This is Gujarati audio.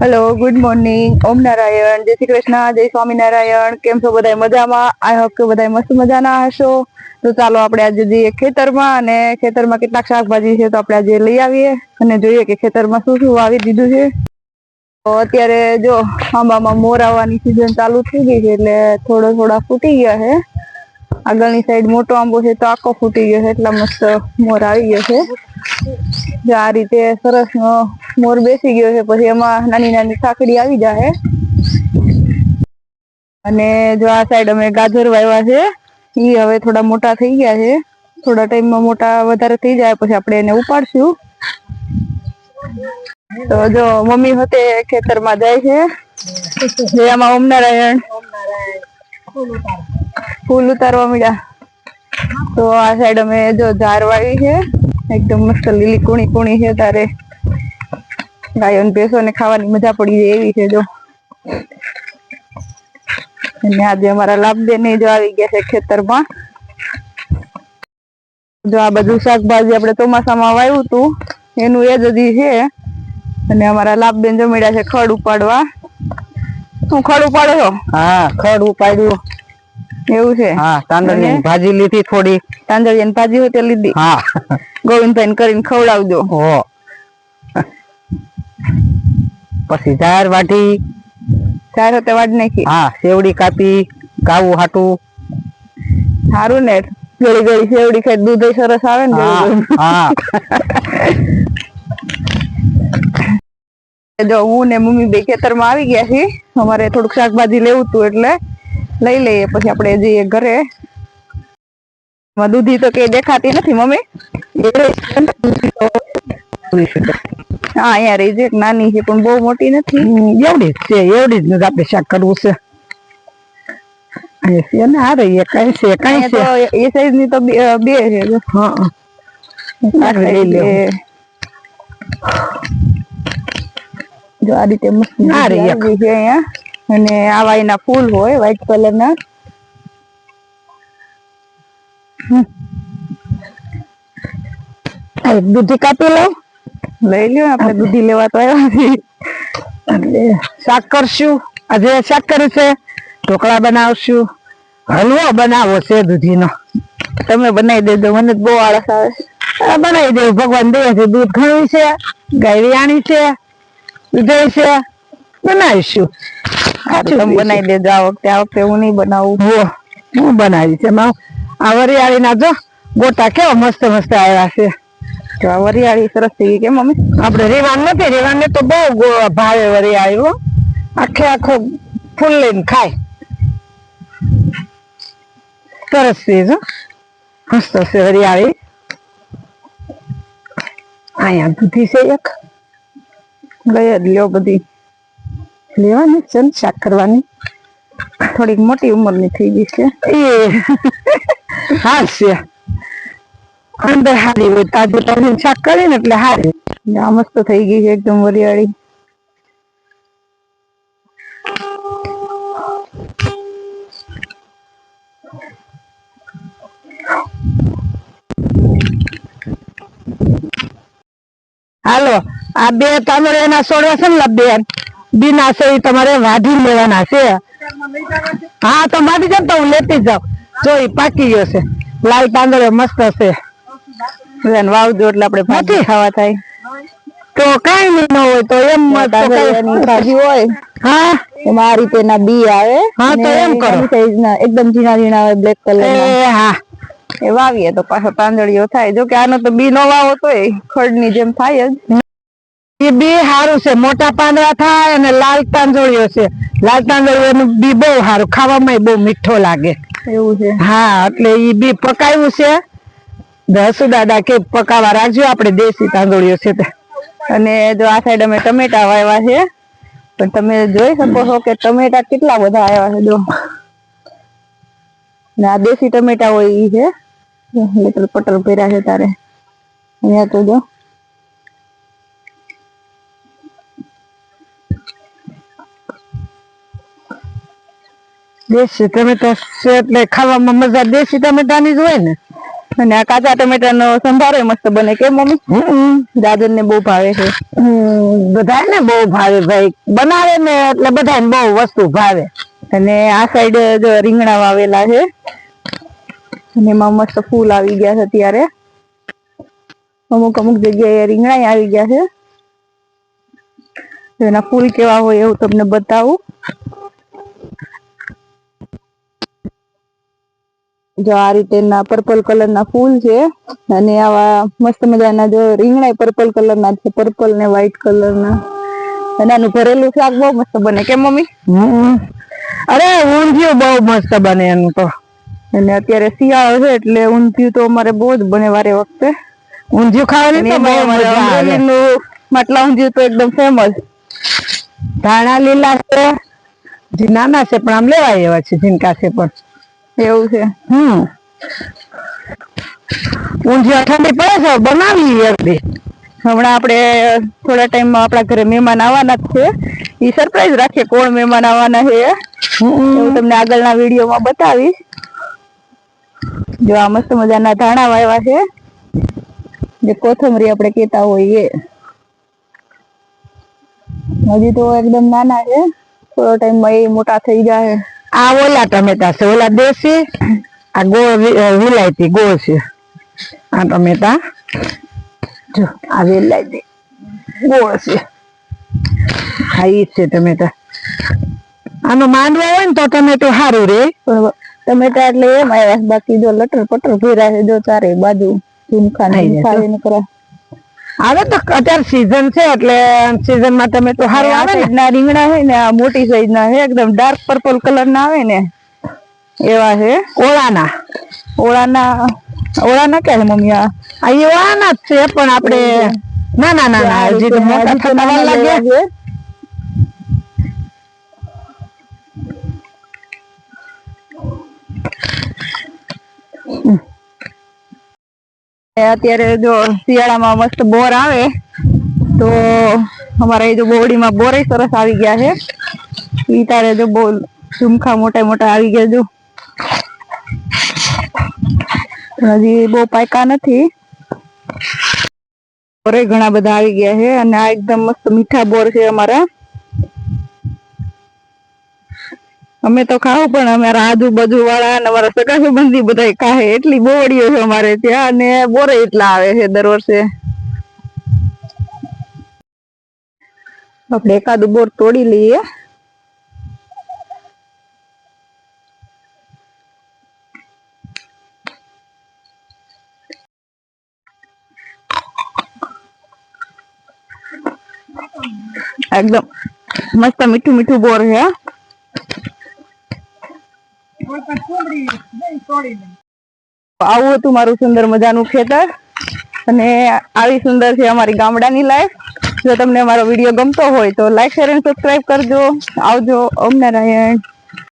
Hello good morning Om Narayan Jai Shri Krishna જય સ્વામિનારાયણ કેમ છો બધા મજામાં? આઈ હોપ કે બધા મસ્ત મજાના હશો. તો ચાલો આપણે આજે જઈએ ખેતરમાં અને ખેતરમાં કેટલાક શાકભાજી છે તો આપણે આજે લઈ આવીએ અને જોઈએ કે ખેતરમાં શું શું વાવી દીધું છે. તો અત્યારે જો આંબામાં મોર આવવાની સિઝન ચાલુ થઈ ગઈ છે એટલે થોડા થોડા ફૂટી ગયા છે. આગળની સાઈડ મોટો આંબો છે તો આખો ફૂટી ગયો છે, એટલા મસ્ત મોર આવી ગયો છે. જો આ રીતે સરસ મોર બેસી ગયો છે, પછી એમાં નાની નાની કાકડી આવી જાય અને જો આ સાઈડ અમે ગાજર વાવ્યા છે, ઈ હવે થોડા મોટા થઈ ગયા છે. થોડા ટાઈમમાં મોટા વધારે થઈ જાય, પછી આપણે એને ઉપાડશું. તો જો મમ્મી હતે ખેતરમાં જાય છે. જે આમાં ઓમ નારાયણ ફૂલ ઉતારવા મળ્યા તો આ સાઈડ અમે જો ઝાર વાવી છે, એકદમ મસ્ત લીલી કુણી કુણી છે તારે. ભેસો ને ખાવાની મજા પડી જાય એવી છે જો. અને આજે અમારા લાભબેન જો આવી ગયા છે ખેતરમાં. જો આ બધું શાકભાજી આપણે ચોમાસામાં વાવ્યું હતું, એનું એ જ હજી છે. અને અમારા લાભબેન જમીડ્યા છે ખડ ઉપાડવા. તું ખડ ઉપાડો છો? હા, ખડ ઉપાડ્યું. એવું છે? હા તાંદળની ભાજી લીધી થોડી. તાંદળિયાની ભાજી હોય તે લીધી. હા. ગોવિંદભાઈ કરીને ખવડાવજો. હો. પછી ચાર વાટી ચાર હોતે વાટ નાખી. હા સેવડી કાપી કાવું હાટું. સારું ને ગળી ગળી સેવડી ખાઈ દૂધ સરસ આવે ને હા. જો હું ને મમ્મી બે ખેતરમાં આવી ગયા છીએ. અમારે થોડુંક શાકભાજી લેવું હતું એટલે લઈ લઈએ પછી આપણે જઈએ ઘરે. દૂધી તો કઈ દેખાતી નથી મમ્મી? હા અહીંયા રહી છે નાની છે પણ બહુ મોટી નથી. એવડી જ છે એવડી જ આપણે શાક કરવું છે. છે ને આ રહી એક છે કઈ છે. એ સાઈઝની તો બે બે છે હા લઈ લે જો આ રીતે મસ્ત આ રહી છે અહીંયા. અને આવા એના ફૂલ હોય વ્હાઈટ કલર ના. દૂધી કાપી લો લઈ લ્યો, આપણે દૂધી લેવા તો શાક કરશું. આજે શાક કર્યું છે. ઢોકળા બનાવશું. હલવો બનાવો છે દૂધીનો. તમે બનાવી દેજો, મને બહુ આળસ આવે બનાવી દેવું. ભગવાન દે છે, દૂધ ઘણું છે ગાય છે દૂધ છે. બનાવીશું. તમે બનાવી દેજો. આ વખતે આ વખતે હું નહીં બનાવું. હું બનાવી છે. એમાં આ વરિયાળીના જો ગોટા કેવા મસ્ત મસ્ત આવ્યા છે. તો આ વરિયાળી સરસ થઈ કે મમ્મી? આપણે રેવાન નથી રેવાન તો બહુ ભાવે વરિયાળી હો. આખે આખો ફૂલ લઈને ખાય. સરસ છે જો. મસ્ત છે વરિયાળી. અહીંયા દૂધી છે એક. લઈ જ લ્યો બધી. લેવાની છે ને શાક કરવાની. થોડીક મોટી ઉંમરની થઈ ગઈ છે. એ હા છે. અંદર હારી હોય તાજું તાજું શાક કરીને એટલે હારી આ મસ્ત થઈ ગઈ છે એકદમ વરિયાળી. હાલો આ બે તાંદળિયાના છોડવા છે ને બેન બીના ઈ તમારે વાઢી લેવાના છે. હા તો વાઢી જાવ તો હું લેતી જાઉં. જો ઈ પાકી ગયો છે. લાલ તાંદળિયો મસ્ત છે. વાવજો એટલે આપણે ભાજી ખાવા થાય. તો કઈ નહીં ન હોય તો એમ તો ભાજી હોય. હા? એમાં આ રીતે ના બી આવે હા, તો એમ કરો. ના એકદમ ઝીણા ઝીણા આવે બ્લેક કલર હા. એ વાવીએ તો પાછો તાંદળીઓ થાય. જો કે આનો તો બી નો વાવો તોય ખડની જેમ થાય જ. એ બી સારું છે મોટા પાંદડા થાય અને લાલ તાંજોળીઓ છે. લાલ તાંદળીઓનું બી બહુ સારું ખાવામાં બહુ મીઠો લાગે. એવું છે. હા એટલે ઈ બી પકાવ્યું છે. દસુ દાદા કે પકાવા રાખજો આપણે દેશી તાંદળીઓ છે અને જો આ સાઈડ અમે ટમેટા વાવ્યા છે પણ તમે જોઈ શકો છો કે ટમેટા કેટલા બધા આવ્યા છે જો. ને આ દેશી ટમેટા હોય એ છે પટલ ભર્યા છે તારે. અહીંયા તો જો. દેશી ટમેટા છે એટલે ખાવામાં મજા દેશી ટમેટાની જ હોય ને. અને આ કાચા ટમેટાનો સંભારો મસ્ત બને. કે મમ્મી? દાદર ને બહુ ભાવે છે. બધા ને બહુ ભાવે ભાઈ. બનાવે ને એટલે બધા બહુ વસ્તુ ભાવે. અને આ સાઈડ જો રીંગણા વાવેલા છે. અને એમાં મસ્ત ફૂલ આવી ગયા છે અત્યારે. અમુક અમુક જગ્યાએ રીંગણા આવી ગયા છે. એના ફૂલ કેવા હોય એવું તમને બતાવું. જો આ રીતેના પર્પલ કલર ના ફૂલ છે અને આવા મસ્ત મજાના જો રીંગણા પર્પલ કલર ના છે પર્પલ ને વ્હાઈટ કલર ના. અને આનું ભરેલું શાક બહુ મસ્ત બને કેમ મમ્મી? અરે ઊંધિયું બહુ મસ્ત બને એનું તો. અને અત્યારે શિયાળો છે એટલે ઊંધિયું તો અમારે બહુ જ બને વારે વખતે. ઊંધિયું ખાવાની અમરેલીનું માટલા ઊંધિયું તો એકદમ ફેમસ ધાણા લીલા છે જે નાના છે પણ આમ લેવાય એવા છે ઝીંકા છે પણ. એવું છે. હમ. ઊંધિયા ઠંડી પડે છે બનાવી એક હમણાં આપણે થોડા ટાઈમમાં આપણા ઘરે મહેમાન આવવાના જ છે. એ સરપ્રાઈઝ રાખીએ કોણ મહેમાન આવવાના છે. હું તમને આગળના વિડીયોમાં બતાવીશ. જો આ મસ્ત મજાના ધાણા વાવ્યા છે. જે કોથમરી આપણે કહેતા હોઈએ. હજી તો એકદમ નાના છે. થોડો ટાઈમમાં એ મોટા થઈ જાય. આ ઓલા ટમેટા છે ઓલા દેશી આ ગોળ વિલાયતી ગોળ છે. આ ટમેટા જો આ વિલાયતી ગોળ છે. હા ઈ છે ટમેટા. આનો માંડવો હોય ને તો ટમેટું સારું રે. ટમેટા એટલે એમ આવ્યા બાકી જો લટર પટર ભેરા છે જો ચારે બાજુ ઝુમખા નહીં થઈ ઝુમખા હવે તો અત્યારે સીઝન છે એટલે સીઝનમાં તો સારું આવે ને. ના રીંગણા હે ને આ મોટી સાઈઝ ના હે એકદમ ડાર્ક પર્પલ કલર ના આવે ને એવા છે. ઓળાના. ઓળાના ઓળાના ક્યાં છે મમ્મી આ? આ ઓળાના જ છે પણ આપણે ના ના હજી તો મોટા થવા તો થતા વાર નાના લાગે લેવા છે. અત્યારે જો શિયાળામાં મસ્ત બોર આવે, તો અમારા એ જો બોરડીમાં બોરે સરસ આવી ગયા છે. ઈ તારે જો બહુ ઝુમખા મોટા મોટા આવી ગયા જો. હજી બહુ પાયકા નથી. બોરે ઘણા બધા આવી ગયા છે અને આ એકદમ મસ્ત મીઠા બોર છે અમારા. અમે તો ખાવું, પણ અમારા આજુબાજુ વાળા અને અમારા સગા સંબંધી બધા ખાહે. એટલી બોવડીઓ છે અમારે ત્યાં અને બોરે એટલા આવે છે દર વર્ષે. આપણે એકાદું બોર તોડી લઈએ. એકદમ મસ્ત મીઠું મીઠું બોર છે. આવું હતું મારું સુંદર મજાનું ખેતર. અને આવી સુંદર છે અમારી ગામડાની લાઈફ જો તમને અમારો વીડિયો ગમતો હોય તો લાઈક શેર અને સબસ્ક્રાઈબ કરજો. આવજો. ઓમ નારાયણ.